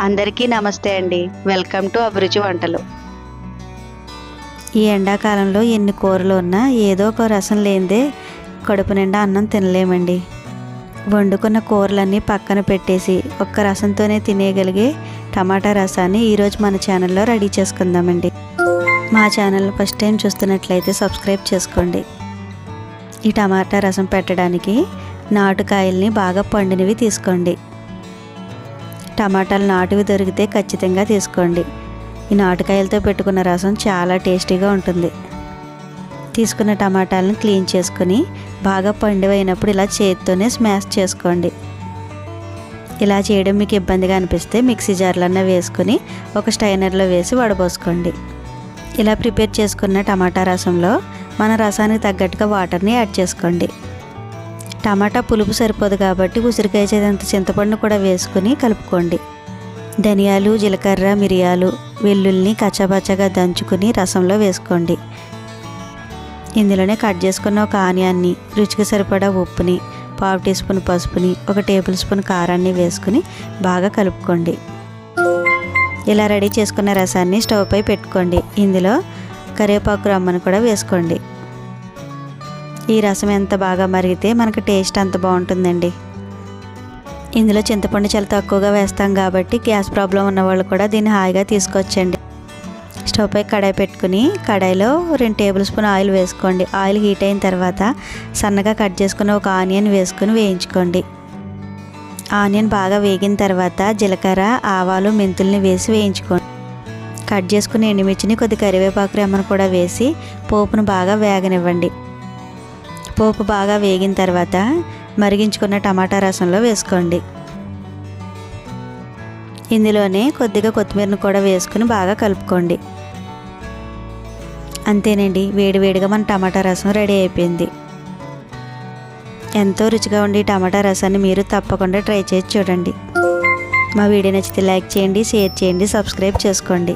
అందరికీ నమస్తే అండి. వెల్కమ్ టు అభిరుచి వంటలు. ఈ ఎండాకాలంలో ఎన్ని కూరలు ఉన్నా ఏదో ఒక రసం లేనిదే కడుపు నిండా అన్నం తినలేమండి. వండుకున్న కూరలన్నీ పక్కన పెట్టేసి ఒక్క రసంతోనే తినేయగలిగే టమాటా రసాన్ని ఈరోజు మన ఛానల్లో రెడీ చేసుకుందామండి. మా ఛానల్ ఫస్ట్ టైం చూస్తున్నట్లయితే సబ్స్క్రైబ్ చేసుకోండి. ఈ టమాటా రసం పెట్టడానికి నాటుకాయల్ని బాగా పండినవి తీసుకోండి. టమాటాలు నాటువి దొరికితే ఖచ్చితంగా తీసుకోండి. ఈ నాటుకాయలతో పెట్టుకున్న రసం చాలా టేస్టీగా ఉంటుంది. తీసుకున్న టమాటాలను క్లీన్ చేసుకొని బాగా పండివైనప్పుడు ఇలా చేతితోనే స్మాష్ చేసుకోండి. ఇలా చేయడం మీకు ఇబ్బందిగా అనిపిస్తే మిక్సీ జార్లన్నా వేసుకొని ఒక స్టైనర్లో వేసి వడబోసుకోండి. ఇలా ప్రిపేర్ చేసుకున్న టమాటా రసంలో మన రసానికి తగ్గట్టుగా వాటర్ని యాడ్ చేసుకోండి. టమాటా పులుపు సరిపోదు కాబట్టి ఉసిరికాయ చేదంత చింతపండు కూడా వేసుకుని కలుపుకోండి. ధనియాలు జీలకర్ర మిరియాలు వెల్లుల్ని కచ్చాపచ్చగా దంచుకుని రసంలో వేసుకోండి. ఇందులోనే కట్ చేసుకున్న ఒక ఆనియాన్ని రుచికి సరిపడా ఉప్పుని పావు టీ స్పూన్ పసుపుని ఒక టేబుల్ స్పూన్ కారాన్ని వేసుకుని బాగా కలుపుకోండి. ఇలా రెడీ చేసుకున్న రసాన్ని స్టవ్పై పెట్టుకోండి. ఇందులో కరివేపాకు రమ్మను కూడా వేసుకోండి. ఈ రసం ఎంత బాగా మరిగితే మనకు టేస్ట్ అంత బాగుంటుందండి. ఇందులో చింతపండు చాలా తక్కువగా వేస్తాం కాబట్టి గ్యాస్ ప్రాబ్లం ఉన్న వాళ్ళు కూడా దీన్ని హాయిగా తీసుకొచ్చండి. స్టవ్ పై కడాయి పెట్టుకుని కడాయిలో రెండు టేబుల్ స్పూన్ ఆయిల్ వేసుకోండి. ఆయిల్ హీట్ అయిన తర్వాత సన్నగా కట్ చేసుకుని ఒక ఆనియన్ వేసుకుని వేయించుకోండి. ఆనియన్ బాగా వేగిన తర్వాత జీలకర్ర ఆవాలు మెంతుల్ని వేసి వేయించుకోండి. కట్ చేసుకుని ఎండుమిర్చిని కొద్ది కరివేపాకు రెమ్మను కూడా వేసి పోపును బాగా వేగనివ్వండి. పోపు బాగా వేగిన తర్వాత మరిగించుకున్న టమాటా రసంలో వేసుకోండి. ఇందులోనే కొద్దిగా కొత్తిమీరను కూడా వేసుకుని బాగా కలుపుకోండి. అంతేనండి వేడివేడిగా మన టమాటా రసం రెడీ అయిపోయింది. ఎంతో రుచిగా ఉండి టమాటా రసాన్ని మీరు తప్పకుండా ట్రై చేసి చూడండి. మా వీడియో నచ్చితే లైక్ చేయండి షేర్ చేయండి సబ్స్క్రైబ్ చేసుకోండి.